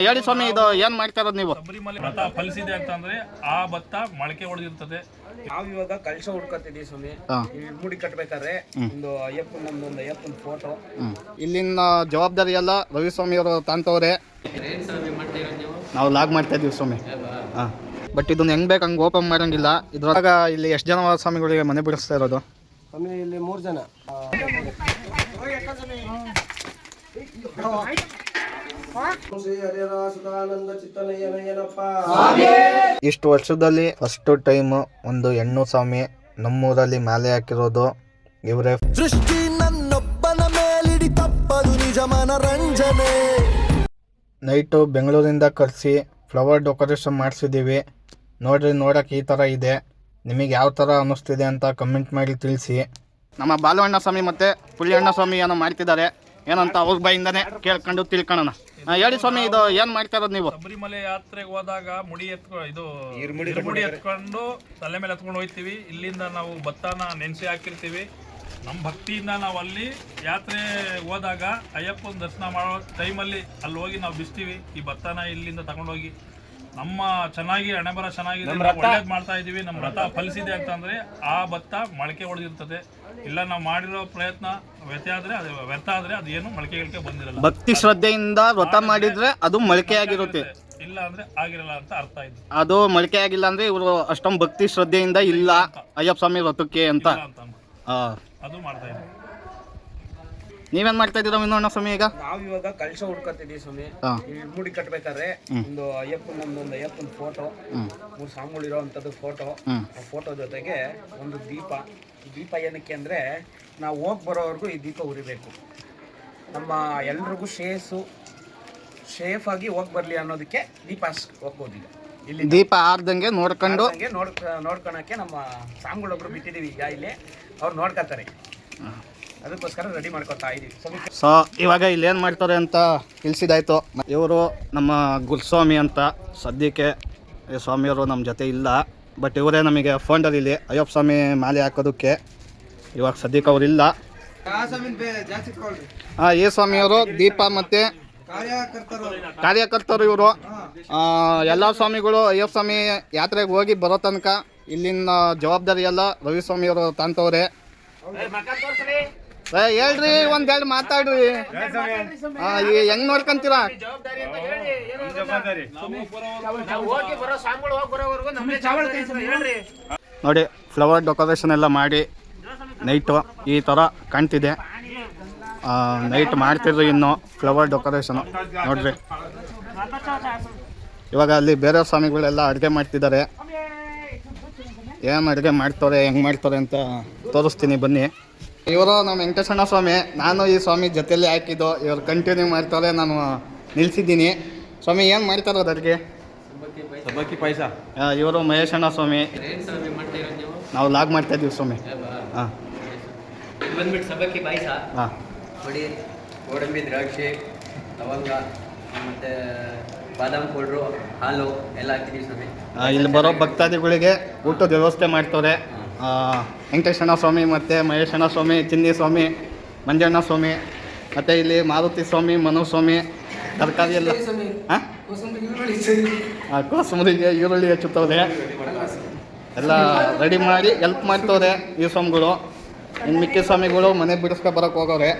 ಹೇಳಿ ಸ್ವಾಮಿ ಇದು ಏನ್ ಮಾಡ್ತಾ ಇರೋದು ನೀವು? ಶಬರಿಮಲೆ ಫಲಿಸಿದೆ ಅಂತಂದ್ರೆ ಆ ಭತ್ತ ಮೊಳಕೆ ಹೊಡೆದಿರ್ತದೆ ನಾವ್ ಇವಾಗ ಕಳಶ ಹುಡ್ಕೊತಿದೀವಿ ಸ್ವಾಮಿ. ಮೂಡಿ ಈ ಮುಡಿ ಕಟ್ಬೇಕಾದ್ರೆ ಒಂದು ಅಯ್ಯಪ್ಪನ ಒಂದು ಅಯ್ಯಪ್ಪನ ಫೋಟೋ. ಇಲ್ಲಿನ ಜವಾಬ್ದಾರಿ ಎಲ್ಲ ರವಿ ಸ್ವಾಮಿ ಅವರು ತಾಂತವ್ರೆ. ನಾವು ಲಾಗ್ ಮಾಡ್ತಾ ಇದೀವಿ ಸ್ವಾಮಿ. ಹಾ. ಬಟ್ ಇದನ್ನ ಹೆಂಗ್ ಬೇಕು ಹಂಗೆ ಓಪನ್ ಮಾಡಂಗಿಲ್ಲ ಇದ್ರೊಳಗ ಇಲ್ಲಿ ಎಷ್ಟು ಜನ ಸ್ವಾಮಿಗಳಿಗೆ ಮನೆ ಬಿಡಿಸ್ತಾ ಇರೋದು? ಸ್ವಾಮಿ ಇಲ್ಲಿ ಮೂರ್ ಜನ. ಇಷ್ಟು ವರ್ಷದಲ್ಲಿ ಫಸ್ಟ್ ಟೈಮ್ ಒಂದು ಹೆಣ್ಣು ಸ್ವಾಮಿ ನಮ್ಮೂರಲ್ಲಿ ಮಾಲೆ ಹಾಕಿರೋದು ಇವರೇ. ದೃಷ್ಟಿ ನನ್ನೊಬ್ಬನ ಮೇಲಿಡಿ ತಪ್ಪದು ನಿಜ ಮನರಂಜನೆ. ನೈಟು ಬೆಂಗಳೂರಿಂದ ಕರೆಸಿ ಫ್ಲವರ್ ಡೆಕೋರೇಷನ್ ಮಾಡಿಸಿದ್ದೀವಿ ನೋಡ್ರಿ ನೋಡಕ್ಕೆ ಈ ಥರ ಇದೆ. ನಿಮಗೆ ಯಾವ ಥರ ಅನ್ನಿಸ್ತಿದೆ ಅಂತ ಕಮೆಂಟ್ ಮಾಡಿ ತಿಳಿಸಿ. ನಮ್ಮ ಬಾಲವಣ್ಣ ಸ್ವಾಮಿ ಮತ್ತು ಪುಳಿಯಣ್ಣ ಸ್ವಾಮಿ ಏನೋ ಮಾಡ್ತಿದ್ದಾರೆ. ಏನಂತ ಅವ್ರ ಬಾಯಿಂದಾನೆ ಕೇಳ್ಕೊಂಡು ತಿಳ್ಕೊಳ್ಳೋಣ ಹೇಳಿ ಸ್ವಾಮಿ ಇದು ಏನ್ ಮಾಡ್ತಾ ಇರೋದು ನೀವು? ಶಬರಿಮಲೆ ಯಾತ್ರೆಗೆ ಹೋದಾಗ ಮುಡಿ ಎತ್ಕೊ ಇದು ಮುಡಿ ಎತ್ಕೊಂಡು ತಲೆ ಮೇಲೆ ಎತ್ಕೊಂಡು ಹೋಗ್ತೀವಿ ಇಲ್ಲಿಂದ ನಾವು ಭತ್ತನ ನೆನೆಸಿ ಹಾಕಿರ್ತೀವಿ. ನಮ್ಮ ಭಕ್ತಿಯಿಂದ ನಾವು ಅಲ್ಲಿ ಯಾತ್ರೆ ಹೋದಾಗ ಅಯ್ಯಪ್ಪನ ದರ್ಶನ ಮಾಡೋ ಟೈಮಲ್ಲಿ ಅಲ್ಲಿ ಹೋಗಿ ನಾವು ಬಿಸ್ತೀವಿ. ಈ ಭತ್ತನ ಇಲ್ಲಿಂದ ತಗೊಂಡೋಗಿ ನಮ್ಮ ಚೆನ್ನಾಗಿ ಹಣೆಬರ ಚೆನ್ನಾಗಿದೆ ಒಳ್ಳೇದ್ ಮಾಡ್ತಾ ಇದೀವಿ ನಮ್ಮ ರಥ ಫಲಿಸಿದೆ ಅಂತಂದ್ರೆ ಆ ಭತ್ತ ಮೊಳಕೆ ಹೊಡೆದಿರ್ತದೆ ಇಲ್ಲ ನಾವು ಮಾಡಿರೋ ಪ್ರಯತ್ನ ವ್ಯತ್ಯ ಆದ್ರೆ ಅದು ವ್ಯರ್ಥ ಆದ್ರೆ ಅದು ಏನು ಮೊಳಕೆ ಗಿಳಕೆ ಬಂದಿರಲ್ಲ. ಭಕ್ತಿ ಶ್ರದ್ಧೆಯಿಂದ ವ್ರತ ಮಾಡಿದ್ರೆ ಅದು ಮೊಳಕೆ ಆಗಿರುತ್ತೆ. ಇಲ್ಲ ಅಂದ್ರೆ ಆಗಿರಲ್ಲ ಅಂತ ಅರ್ಥ ಇದೆ ಅದು ಮೊಳಕೆ ಆಗಿಲ್ಲ ಅಂದ್ರೆ ಇವರು ಅಷ್ಟೊಂದು ಭಕ್ತಿ ಶ್ರದ್ಧೆಯಿಂದ ಇಲ್ಲ ಅಯ್ಯಪ್ಪ ಸ್ವಾಮಿ ವ್ರತಕ್ಕೆ ಅಂತ. ಅದು ಮಾಡ್ತಾ ಇದ್ದೀವಿ. ನೀವೇನ್ ಮಾಡ್ತಾ ಇದ್ದೀರಾ ವಿನೋಣ್ಣ ಸ್ವಾಮಿ ಈಗ? ನಾವ್ ಇವಾಗ ಕಳಶ ಹುಡ್ಕೊತಿದೀವಿ ಸ್ವಾಮಿ. ಹಾ. ಮುಡಿ ಕಟ್ಬೇಕಾದ್ರೆ ಒಂದು ಅಯ್ಯಪ್ಪನ ನಮ್ದೊಂದು ಅಯ್ಯಪ್ಪನ ಫೋಟೋ ಮೂರು ಸಾಂಗಳು ಇರೋವಂಥದ್ದು ಫೋಟೋ ಹ್ಮ್. ಆ ಫೋಟೋ ಜೊತೆಗೆ ಒಂದು ದೀಪ. ಈ ದೀಪ ಏನಕ್ಕೆ ಅಂದ್ರೆ ನಾವು ಹೋಗಿ ಬರೋವರೆಗೂ ಈ ದೀಪ ಉರಿಬೇಕು. ನಮ್ಮ ಎಲ್ರಿಗೂ ಶೇಸು ಸೇಫ್ ಆಗಿ ಹೋಗಿ ಬರಲಿ ಅನ್ನೋದಕ್ಕೆ ದೀಪ ಹೋಗ್ಬೋದಿಲ್ಲ ಇಲ್ಲಿ ದೀಪ ಆರ್ದಂಗೆ ನೋಡ್ಕೊಂಡು ಹಂಗೆ ನೋಡ್ ನೋಡ್ಕೊಳಕ್ಕೆ ನಮ್ಮ ಸಾಂಗಳೊಬ್ರು ಬಿಟ್ಟಿದೀವಿ ಈಗ ಇಲ್ಲಿ. ಅವ್ರು ನೋಡ್ಕೊತಾರೆ ಅದಕ್ಕೋಸ್ಕರ ರೆಡಿ ಮಾಡ್ಕೊತಾ ಇದೀವಿ ಸೊ ಇವಾಗ ಇಲ್ಲಿ ಏನು ಮಾಡ್ತಾರೆ ಅಂತ ತಿಳಿಸಿದಾಯ್ತು. ಇವರು ನಮ್ಮ ಗುರುಸ್ವಾಮಿ ಅಂತ. ಸದ್ಯಕ್ಕೆ ಸ್ವಾಮಿಯವರು ನಮ್ಮ ಜೊತೆ ಇಲ್ಲ. ಬಟ್ ಇವರೇ ನಮಗೆ ಫೋನ್ಡಲ್ಲಿ ಇಲ್ಲಿ, ಅಯ್ಯಪ್ಪ ಸ್ವಾಮಿ ಮಾಲೆ ಹಾಕೋದಕ್ಕೆ. ಇವಾಗ ಸದ್ಯಕ್ಕೆ ಅವರಿಲ್ಲ ಹಾಂ ಸ್ವಾಮಿ ಸ್ವಾಮಿಯವರು ದೀಪ ಮತ್ತು ಕಾರ್ಯಕರ್ತರು ಇವರು. ಎಲ್ಲ ಸ್ವಾಮಿಗಳು ಅಯ್ಯಪ್ಪ ಸ್ವಾಮಿ ಯಾತ್ರೆಗೆ ಹೋಗಿ ಬರೋ ತನಕ ಇಲ್ಲಿನ ಜವಾಬ್ದಾರಿ ಎಲ್ಲ ರವಿ ಸ್ವಾಮಿಯವರು ತಾಂತವ್ರೆ. ಏ, ಒಂದ್ ಒಂದೆರಡು ಮಾತಾಡ್ರಿ. ಆ, ಈ ಹೆಂಗ್ ನೋಡ್ಕೊಂತೀರಾ ನೋಡಿ ಫ್ಲವರ್ ಡೆಕೋರೇಷನ್ ಎಲ್ಲ ಮಾಡಿ ನೈಟು ಈ ಥರ ಕಾಣ್ತಿದೆ. ನೈಟ್ ಮಾಡ್ತಿದ್ರು ಇನ್ನು ಫ್ಲವರ್ ಡೆಕೋರೇಷನು ನೋಡ್ರಿ. ಇವಾಗ ಅಲ್ಲಿ ಬೇರೆ ಸ್ವಾಮಿಗಳೆಲ್ಲ ಅಡುಗೆ ಮಾಡ್ತಿದ್ದಾರೆ. ಏನು ಅಡುಗೆ ಮಾಡ್ತಾರೆ ಹೆಂಗೆ ಮಾಡ್ತಾರೆ ಅಂತ ತೋರಿಸ್ತೀನಿ ಬನ್ನಿ. ಇವರು ನಮ್ಮ ವೆಂಕಟೇಶಣ್ಣ ಸ್ವಾಮಿ ನಾನು ಈ ಸ್ವಾಮಿ ಜೊತೆಯಲ್ಲಿ ಹಾಕಿದ್ದು ಇವರು ಕಂಟಿನ್ಯೂ ಮಾಡ್ತಾರೆ ನಾನು ನಿಲ್ಸಿದ್ದೀನಿ. ಸ್ವಾಮಿ ಏನು ಮಾಡ್ತಾರೋ ಅದಕ್ಕೆ ಸಬ್ಬಕ್ಕಿ ಪಾಯಸ. ಇವರು ಮಹೇಶಣ್ಣ ಸ್ವಾಮಿ. ನಾವು ಲಾಗ್ ಮಾಡ್ತಾ ಇದ್ದೀವಿ ಸ್ವಾಮಿ. ಹಾಂ. ಬಂದ್ಬಿಟ್ಟು ಸಬ್ಬಕ್ಕಿ ಪಾಯಸ. ಹಾಂ. ಪುಡಿ ಗೋಡಂಬಿ ದ್ರಾಕ್ಷಿ ಲವಂಗ ಮತ್ತು ಬಾದಾಮ್ ಪೌಡ್ರು ಹಾಲು ಎಲ್ಲ ಹಾಕ್ತಿದ್ದೀವಿ ಸ್ವಾಮಿ. ಇಲ್ಲಿ ಬರೋ ಭಕ್ತಾದಿಗಳಿಗೆ ಊಟದ ವ್ಯವಸ್ಥೆ ಮಾಡ್ತಾರೆ ಆ, ವೆಂಕಟೇಶಣ್ಣ ಸ್ವಾಮಿ ಮತ್ತು ಮಹೇಶಣ್ಣ ಸ್ವಾಮಿ ಚಿನ್ನಿ ಸ್ವಾಮಿ ಮಂಜಣ್ಣ ಸ್ವಾಮಿ ಮತ್ತು ಇಲ್ಲಿ ಮಾರುತಿ ಸ್ವಾಮಿ ಮನು ಸ್ವಾಮಿ ತರಕಾರಿ ಎಲ್ಲ. ಹಾಂ ಕೋಸಂಬರಿಗೆ ಈರುಳ್ಳಿ ಹಚ್ಚುತ್ತವ್ರೆ. ಎಲ್ಲ ರೆಡಿ ಮಾಡಿ ಹೆಲ್ಪ್ ಮಾಡ್ತವ್ರೆ ಈ ಸ್ವಾಮಿಗಳು. ಇನ್ನು ಮಿಕ್ಕಿ ಸ್ವಾಮಿಗಳು ಮನೆ ಬಿಡಿಸ್ಕೊ ಬರೋಕೆ ಹೋಗೋರೆ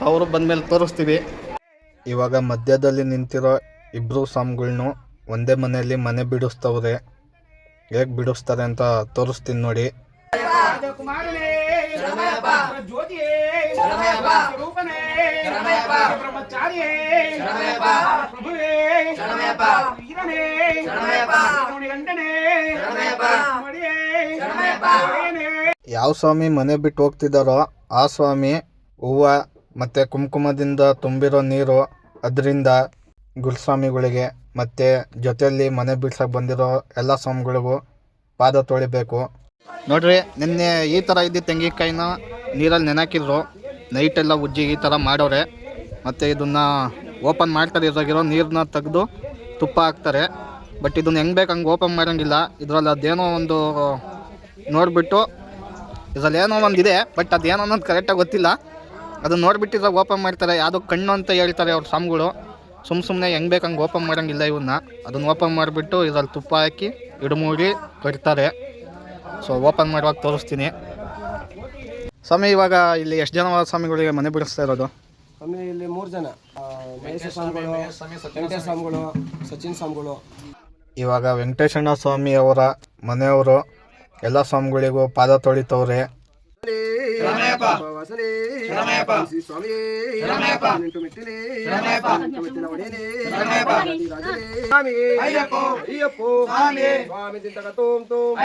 ಅವರು ಬಂದಮೇಲೆ ತೋರಿಸ್ತೀವಿ. ಇವಾಗ ಮಧ್ಯದಲ್ಲಿ ನಿಂತಿರೋ ಇಬ್ಬರು ಸ್ವಾಮಿಗಳ್ನು ಒಂದೇ ಮನೆಯಲ್ಲಿ ಮನೆ ಬಿಡಿಸ್ತವ್ರೆ. ಹೇಗೆ ಬಿಡಿಸ್ತಾರೆ ಅಂತ ತೋರಿಸ್ತೀನಿ ನೋಡಿ. ಯಾವ ಸ್ವಾಮಿ ಮನೆ ಬಿಟ್ಟು ಹೋಗ್ತಿದ್ದಾರೋ ಆ ಸ್ವಾಮಿ ಹೂವು ಮತ್ತು ಕುಂಕುಮದಿಂದ ತುಂಬಿರೋ ನೀರು ಅದರಿಂದ ಗುರುಸ್ವಾಮಿಗಳಿಗೆ ಮತ್ತೆ ಜೊತೆಯಲ್ಲಿ ಮನೆ ಬಿಡ್ಸಕ್ಕೆ ಬಂದಿರೋ ಎಲ್ಲ ಸ್ವಾಮಿಗಳಿಗೂ ಪಾದ ತೊಳಿಬೇಕು. ನೋಡ್ರಿ, ನಿನ್ನೆ ಈ ಥರ ಇದ್ದ ತೆಂಗಿನಕಾಯಿನ ನೀರಲ್ಲಿ ನೆನಾಕಿದ್ರು. ನೈಟೆಲ್ಲ ಉಜ್ಜಿ ಈ ಥರ ಮಾಡೋರೆ. ಮತ್ತು ಇದನ್ನು ಓಪನ್ ಮಾಡ್ತಾರೆ ಇದ್ರಾಗಿರೋ ನೀರನ್ನ ತೆಗೆದು ತುಪ್ಪ ಹಾಕ್ತಾರೆ. ಬಟ್ ಇದನ್ನ ಹೆಂಗೆ ಬೇಕು ಹಂಗೆ ಓಪನ್ ಮಾಡೋಂಗಿಲ್ಲ. ಇದರಲ್ಲಿ ಅದೇನೋ ಒಂದು ನೋಡಿಬಿಟ್ಟು ಇದರಲ್ಲಿ ಏನೋ ಒಂದು ಇದೆ ಬಟ್ ಅದೇನೋ ಅನ್ನೋದು ಕರೆಕ್ಟಾಗಿ ಗೊತ್ತಿಲ್ಲ. ಅದನ್ನ ನೋಡಿಬಿಟ್ಟು ಇದ್ರಾಗ ಓಪನ್ ಮಾಡ್ತಾರೆ. ಯಾವುದೋ ಕಣ್ಣು ಅಂತ ಹೇಳ್ತಾರೆ ಅವ್ರ ಸಾಮ್ಗಳು ಸುಮ್ಮ ಸುಮ್ಮನೆ ಹೆಂಗೆ ಬೇಕಂಗೆ ಓಪನ್ ಮಾಡೋಂಗಿಲ್ಲ ಇವನ್ನ ಅದನ್ನು ಓಪನ್ ಮಾಡಿಬಿಟ್ಟು ಇದರಲ್ಲಿ ತುಪ್ಪ ಹಾಕಿ ಇಡಮೂಡಿ ಕಟ್ತಾರೆ ಸೊ ಓಪನ್ ಮಾಡುವಾಗ ತೋರಿಸ್ತೀನಿ. ಸ್ವಾಮಿ ಇವಾಗ ಇಲ್ಲಿ ಎಷ್ಟು ಜನ ಸ್ವಾಮಿಗಳಿಗೆ ಮನೆ ಬಿಡಿಸ್ತಾ ಇರೋದು? ಸ್ವಾಮಿ ಇಲ್ಲಿ ಮೂರು ಜನ. ಆ, ಮಹೇಶ ಸ್ವಾಮಿಗಳು ವೆಂಕಟೇಶ ಸ್ವಾಮಿಗಳು ಸಚಿನ್ ಸ್ವಾಮಿಗಳು. ಇವಾಗ ವೆಂಕಟೇಶಣ್ಣ ಸ್ವಾಮಿ ಅವರ ಮನೆಯವರು ಎಲ್ಲ ಸ್ವಾಮಿಗಳಿಗೂ ಪಾದ ತೊಳಿತವ್ರೆ. ವಾಸನೆ ಶ್ರೀ ಸ್ವಾಮಿ ನಿಂಟು ಮೆಟ್ಟಿಲೆ ನಿಂಟು ಮೆಟ್ಟಿನ ಒಡೆಯನೇ ರಾಜನೇ. ಸ್ವಾಮಿ ಅಯ್ಯಪ್ಪೋ ಅಯ್ಯಪ್ಪೋ ಸ್ವಾಮಿ ಸ್ವಾಮಿ ದಿಂತಕ ತೋಮ್ ತೋಮ್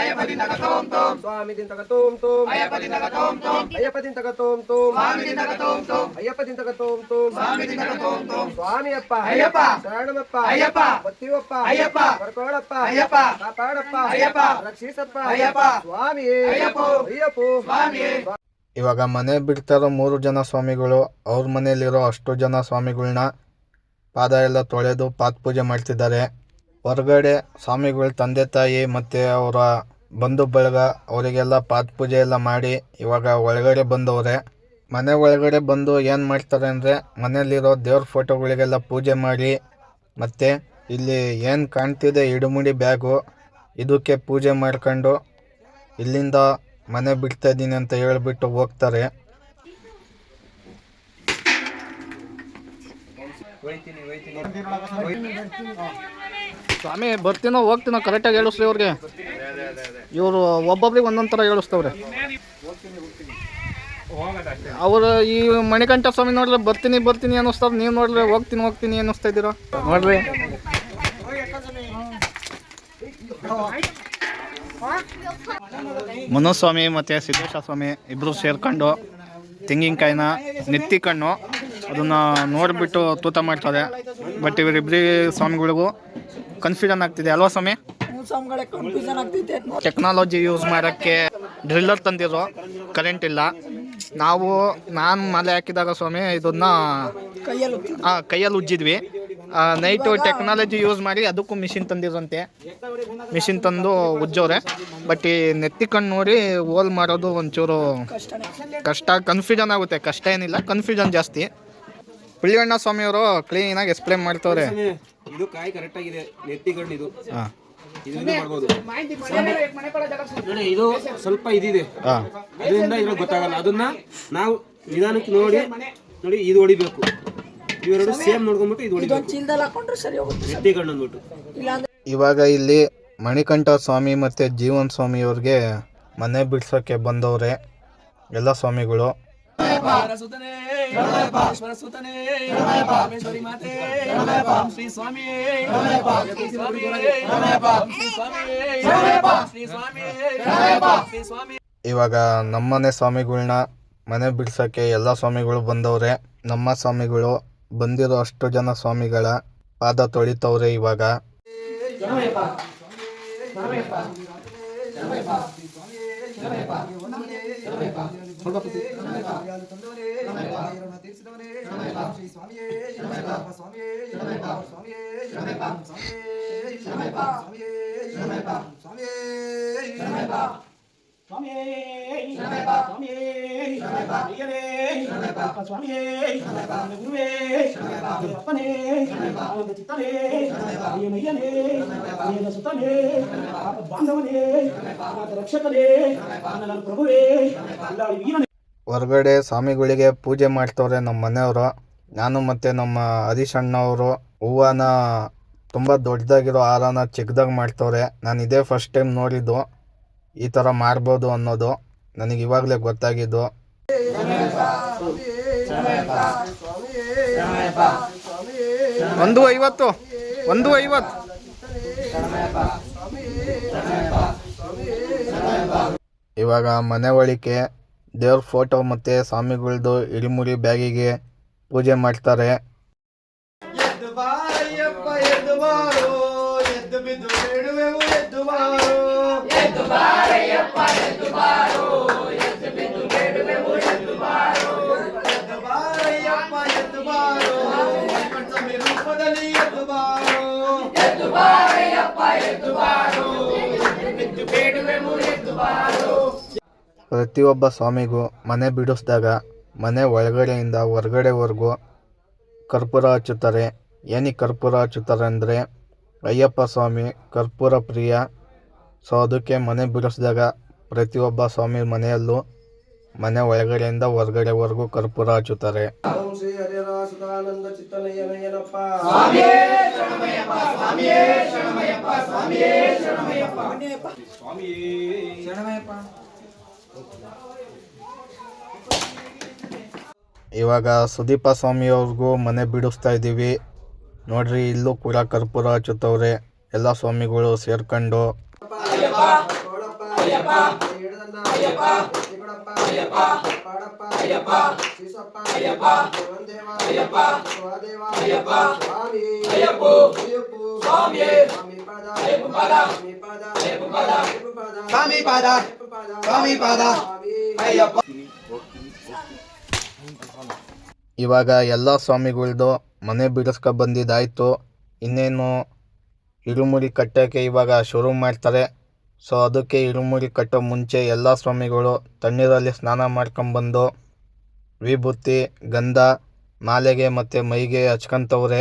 ಇವಾಗ ಮನೆ ಬಿಡ್ತಾರೋ ಮೂರು ಜನ ಸ್ವಾಮಿಗಳು, ಅವ್ರ ಮನೆಯಲ್ಲಿರೋ ಅಷ್ಟು ಜನ ಸ್ವಾಮಿಗಳನ್ನ ಪಾದ ಎಲ್ಲ ತೊಳೆದು ಪಾದ ಪೂಜೆ ಮಾಡ್ತಿದ್ದಾರೆ. ಹೊರಗಡೆ ಸ್ವಾಮಿಗಳ ತಂದೆ ತಾಯಿ ಮತ್ತು ಅವರ ಬಂಧು ಬಳಗ ಅವರಿಗೆಲ್ಲ ಪಾತ್ ಪೂಜೆ ಎಲ್ಲ ಮಾಡಿ ಇವಾಗ ಒಳಗಡೆ ಬಂದವ್ರೆ. ಮನೆ ಒಳಗಡೆ ಬಂದು ಏನು ಮಾಡ್ತಾರೆ ಅಂದರೆ ಮನೆಯಲ್ಲಿರೋ ದೇವ್ರ ಫೋಟೋಗಳಿಗೆಲ್ಲ ಪೂಜೆ ಮಾಡಿ ಮತ್ತು ಇಲ್ಲಿ ಏನು ಕಾಣ್ತಿದೆ ಇಡುಮುಡಿ ಬ್ಯಾಗು, ಇದಕ್ಕೆ ಪೂಜೆ ಮಾಡ್ಕೊಂಡು ಇಲ್ಲಿಂದ ಮನೆ ಬಿಡ್ತಾ ಇದ್ದೀನಿ ಅಂತ ಹೇಳ್ಬಿಟ್ಟು ಹೋಗ್ತಾರೆ. ಸ್ವಾಮಿ ಬರ್ತೀನೋ ಹೋಗ್ತೀನೋ ಕರೆಕ್ಟಾಗಿ ಹೇಳಿಸ್ರಿ ಅವ್ರಿಗೆ ಇವರು ಒಬ್ಬೊಬ್ರಿಗೆ ಒಂದೊಂದು ಥರ ಹೇಳಿಸ್ತವ್ರೆ. ಅವರು ಈ ಮಣಿಕಂಠ ಸ್ವಾಮಿ ನೋಡಿದ್ರೆ ಬರ್ತೀನಿ ಬರ್ತೀನಿ ಅನ್ನಿಸ್ತಾರೆ ನೀವು ನೋಡಿದ್ರೆ ಹೋಗ್ತೀನಿ ಹೋಗ್ತೀನಿ ಅನ್ನಿಸ್ತಾ ಇದ್ದೀರಾ? ನೋಡ್ರಿ. ಮನೋಸ್ವಾಮಿ ಮತ್ತು ಸಿದ್ದೇಶ ಸ್ವಾಮಿ ಇಬ್ಬರು ಸೇರ್ಕೊಂಡು ತೆಂಗಿನಕಾಯಿನ ನೆತ್ತಿಕೊಂಡು ಅದನ್ನು ನೋಡಿಬಿಟ್ಟು ತೂತ ಮಾಡ್ತಾರೆ. ಬಟ್ ಇವರಿಬ್ಬರಿ ಸ್ವಾಮಿಗಳಿಗೂ ಕನ್ಫ್ಯೂಷನ್ ಆಗ್ತಿದೆ ಅಲ್ವಾ ಸ್ವಾಮಿ? ಟೆಕ್ನಾಲಜಿ ಯೂಸ್ ಮಾಡೋಕ್ಕೆ ಡ್ರಿಲ್ಲರ್ ತಂದಿರೋ ಕರೆಂಟ್ ಇಲ್ಲ. ನಾವು, ನಾನು ಮಲೆ ಹಾಕಿದಾಗ ಸ್ವಾಮಿ, ಇದನ್ನ ಹಾಂ ಕೈಯಲ್ಲಿ ಉಜ್ಜಿದ್ವಿ. ನೈಟು ಟೆಕ್ನಾಲಜಿ ಯೂಸ್ ಮಾಡಿ ಅದಕ್ಕೂ ಮಿಷಿನ್ ತಂದಿರಂತೆ ಮಿಷಿನ್ ತಂದು ಉಜ್ಜೋರೆ ಬಟ್ ಈ ನೆತ್ತಿ ಕಣ್ಣು ನೋಡಿ ಹೋಲ್ ಮಾಡೋದು ಒಂಚೂರು ಕಷ್ಟ ಕನ್ಫ್ಯೂಷನ್ ಆಗುತ್ತೆ. ಕಷ್ಟ ಏನಿಲ್ಲ ಕನ್ಫ್ಯೂಷನ್ ಜಾಸ್ತಿ. ಪುಳಿಯಣ್ಣ ಸ್ವಾಮಿಯವರು ಕ್ಲೀನಾಗಿ ಎಕ್ಸ್ಪ್ಲೇನ್ ಮಾಡ್ತವ್ರೆ. ಇದು ಕಾಯಿ ಕರೆಕ್ಟ್ ಆಗಿದೆ. ನೆತ್ತಿಗಣ್ಣು ಇದು. ಸ್ವಲ್ಪ ಇದಿದೆ. ಅದರಿಂದ ಇರೋ ಗೊತ್ತಾಗಲ್ಲ. ಅದನ್ನ ನಾವು ನಿಧಾನಕ್ಕೆ ನೋಡಿ ನೋಡಿ ಇದು ಹೊಡಿಬೇಕು. ಇವೆರಡು ಸೇಮ್ ನೋಡ್ಕೊಂಡ್ಬಿಟ್ಟು ಇದು ಹೊಡಿಬೇಕು. ನೆತ್ತಿಗಣ್ಣು ಅಂದ್ಬಿಟ್ಟು. ಇವಾಗ ಇಲ್ಲಿ ಮಣಿಕಂಠ ಸ್ವಾಮಿ ಮತ್ತು ಜೀವನ್ ಸ್ವಾಮಿಯವ್ರಿಗೆ ಮನೆ ಬಿಡ್ಸೋಕ್ಕೆ ಬಂದವ್ರೆ ಎಲ್ಲ ಸ್ವಾಮಿಗಳು. ಇವಾಗ ನಮ್ಮನೆ ಸ್ವಾಮಿಗಳನ್ನ ಮನೆ ಬಿಡ್ಸೋಕ್ಕೆ ಎಲ್ಲ ಸ್ವಾಮಿಗಳು ಬಂದವ್ರೆ. ನಮ್ಮ ಸ್ವಾಮಿಗಳು ಬಂದಿರೋ ಅಷ್ಟು ಜನ ಸ್ವಾಮಿಗಳ ಪಾದ ತೊಳಿತವ್ರೆ ಇವಾಗ ಹೊರಗಡೆ ಸ್ವಾಮಿಗಳಿಗೆ ಪೂಜೆ ಮಾಡ್ತವ್ರೆ ನಮ್ಮ ಮನೆಯವರು. ನಾನು ಮತ್ತು ನಮ್ಮ ಹರೀಶ್ ಅಣ್ಣವರು ಹೂವನ ತುಂಬ ದೊಡ್ಡದಾಗಿರೋ ಹಾರನ ಚಿಕ್ಕದಾಗಿ ಮಾಡ್ತವ್ರೆ. ನಾನು ಇದೇ ಫಸ್ಟ್ ಟೈಮ್ ನೋಡಿದ್ದು. ಈ ಥರ ಮಾಡ್ಬೋದು ಅನ್ನೋದು ನನಗೆ ಇವಾಗಲೇ ಗೊತ್ತಾಗಿದ್ದು. ಒಂದು ಐವತ್ತು ಒಂದು ಐವತ್ತು ಇವಾಗ ಮನೆ ಒಳಿಕೆ ದೇವ್ರ ಫೋಟೋ ಮತ್ತು ಸ್ವಾಮಿಗಳ್ದು ಇಳಿಮುರಿ ಬ್ಯಾಗಿಗೆ ಪೂಜೆ ಮಾಡ್ತಾರೆ. ಪ್ರತಿಯೊಬ್ಬ ಸ್ವಾಮಿಗೂ ಮನೆ ಬಿಡಿಸಿದಾಗ ಮನೆ ಒಳಗಡೆಯಿಂದ ಹೊರಗಡೆವರೆಗೂ ಕರ್ಪೂರ ಹಚ್ಚುತ್ತಾರೆ. ಏನಿ ಕರ್ಪೂರ ಹಚ್ಚುತ್ತಾರೆ ಅಂದರೆ ಅಯ್ಯಪ್ಪ ಸ್ವಾಮಿ ಕರ್ಪೂರ ಪ್ರಿಯ. ಸೊ ಅದಕ್ಕೆ ಮನೆ ಬಿಡಿಸಿದಾಗ ಪ್ರತಿಯೊಬ್ಬ ಸ್ವಾಮಿ ಮನೆಯಲ್ಲೂ ಮನೆ ಒಳಗಡೆಯಿಂದ ಹೊರಗಡೆವರೆಗೂ ಕರ್ಪೂರ ಹಚ್ಚುತ್ತಾರೆ. ಇವಾಗ ಸುದೀಪ ಸ್ವಾಮಿಯವ್ರಿಗೂ ಮನೆ ಬಿಡಿಸ್ತಾ ಇದ್ದೀವಿ. ನೋಡ್ರಿ, ಇಲ್ಲೂ ಕೂಡ ಕರ್ಪೂರ ಹಚ್ಚುತ್ತವ್ರೆ. ಎಲ್ಲ ಸ್ವಾಮಿಗಳು ಸೇರ್ಕೊಂಡು ಕೋಳಪ್ಪ ಹಿಡದನ್ನ ಎತ್ತಿಕೊಡಪ್ಪ ಪಾಡಪ್ಪ ಸೀಸಪ್ಪ ದೇವಂದೇವ ಸ್ವಾದೇವ ಸ್ವಾಮಿ. ಅಯ್ಯಪ್ಪು. ಸ್ವಾಮಿ ಸ್ವಾಮಿ ಪಾದ ಸ್ವಾಮಿ ಪಾದ ಸ್ವಾಮಿ ಪಾದ ಸ್ವಾಮಿ. ಪಾದ ಅಯ್ಯಪ್ಪ. ಇವಾಗ ಎಲ್ಲ ಸ್ವಾಮಿಗಳ್ದು ಮನೆ ಬಿಡಿಸ್ಕೊ ಬಂದಿದ್ದಾಯ್ತು. ಇನ್ನೇನು ಇರುಮುರಿ ಕಟ್ಟಕ್ಕೆ ಇವಾಗ ಶುರು ಮಾಡ್ತಾರೆ. ಸೊ ಅದಕ್ಕೆ ಇರುಮುರಿ ಕಟ್ಟೋ ಮುಂಚೆ ಎಲ್ಲ ಸ್ವಾಮಿಗಳು ತಣ್ಣೀರಲ್ಲಿ ಸ್ನಾನ ಮಾಡ್ಕೊಂಬಂದು ವಿಭೂತಿ, ಗಂಧ, ಮಾಲೆಗೆ ಮತ್ತು ಮೈಗೆ ಹಚ್ಕೊಂತವ್ರೆ.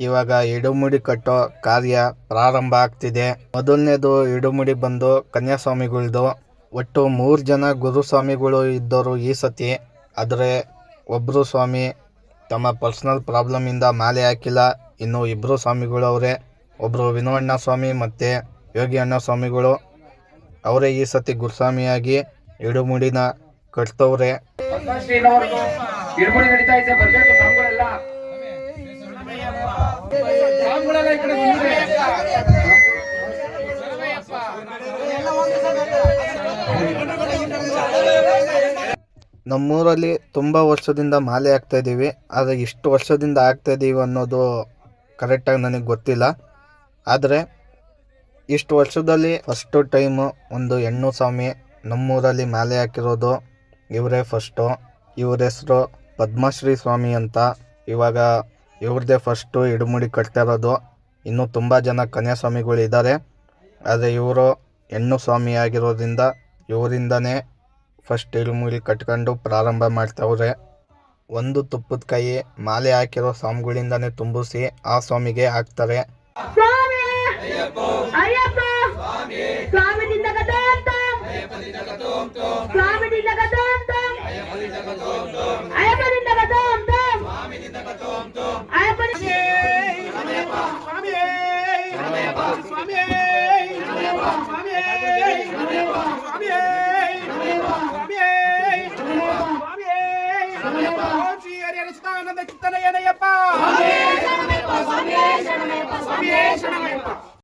ಇವಾಗ ಇಡುಮುಡಿ ಕಟ್ಟೋ ಕಾರ್ಯ ಪ್ರಾರಂಭ ಆಗ್ತಿದೆ. ಮೊದಲನೇದು ಇಡುಮುಡಿ ಬಂದು ಕನ್ಯಾಸ್ವಾಮಿಗಳ್ದು. ಒಟ್ಟು ಮೂರು ಜನ ಗುರುಸ್ವಾಮಿಗಳು ಇದ್ದರು ಈ ಸತಿ. ಆದರೆ ಒಬ್ಬರು ಸ್ವಾಮಿ ತಮ್ಮ ಪರ್ಸ್ನಲ್ ಪ್ರಾಬ್ಲಮಿಂದ ಮಾಲೆ ಹಾಕಿಲ್ಲ. ಇನ್ನು ಇಬ್ಬರು ಸ್ವಾಮಿಗಳು ಅವರೇ ಒಬ್ಬರು ವಿನೋಣ್ಣ ಸ್ವಾಮಿ ಮತ್ತು ಯೋಗಿ ಅಣ್ಣ ಸ್ವಾಮಿಗಳು ಅವರೇ ಈ ಸತಿ ಗುರುಸ್ವಾಮಿಯಾಗಿ ಇಡುಮುಡಿನ ಕಟ್ತವ್ರೆ. ನಮ್ಮೂರಲ್ಲಿ ತುಂಬ ವರ್ಷದಿಂದ ಮಾಲೆ ಆಗ್ತಾ ಇದ್ದೀವಿ ಆದರೆ ಇಷ್ಟು ವರ್ಷದಿಂದ ಆಗ್ತಾ ಇದ್ದೀವಿ ಅನ್ನೋದು ಕರೆಕ್ಟಾಗಿ ನನಗೆ ಗೊತ್ತಿಲ್ಲ. ಆದರೆ ಇಷ್ಟು ವರ್ಷದಲ್ಲಿ ಫಸ್ಟು ಟೈಮು ಒಂದು ಹೆಣ್ಣು ಸ್ವಾಮಿ ನಮ್ಮೂರಲ್ಲಿ ಮಾಲೆ ಹಾಕಿರೋದು. ಇವರೇ ಫಸ್ಟು ಇವ್ರ ಹೆಸರು ಪದ್ಮಶ್ರೀ ಸ್ವಾಮಿ ಅಂತ. ಇವಾಗ ಇವ್ರದ್ದೇ ಫಸ್ಟು ಇಡುಮುಡಿ ಕಟ್ತಾ ಇರೋದು. ಇನ್ನೂ ತುಂಬ ಜನ ಕನ್ಯಾಸ್ವಾಮಿಗಳು ಇದ್ದಾರೆ ಆದರೆ ಇವರು ಹೆಣ್ಣು ಸ್ವಾಮಿ ಆಗಿರೋದ್ರಿಂದ ಇವರಿಂದನೇ ಫಸ್ಟ್ ಇಳುಮುಡಿ ಕಟ್ಕೊಂಡು ಪ್ರಾರಂಭ ಮಾಡ್ತಾವ್ರೆ. ಒಂದು ತುಪ್ಪದ ಕೈ ಮಾಲೆ ಹಾಕಿರೋ ಸ್ವಾಮಿಗಳಿಂದನೇ ತುಂಬಿಸಿ ಆ ಸ್ವಾಮಿಗೆ ಹಾಕ್ತಾರೆ. ಸ್ವಾಮಿ ಅಯ್ಯಪ್ಪ ಸ್ವಾಮಿ ದಿಂದಗತೋಂತ ಸ್ವಾಮಿ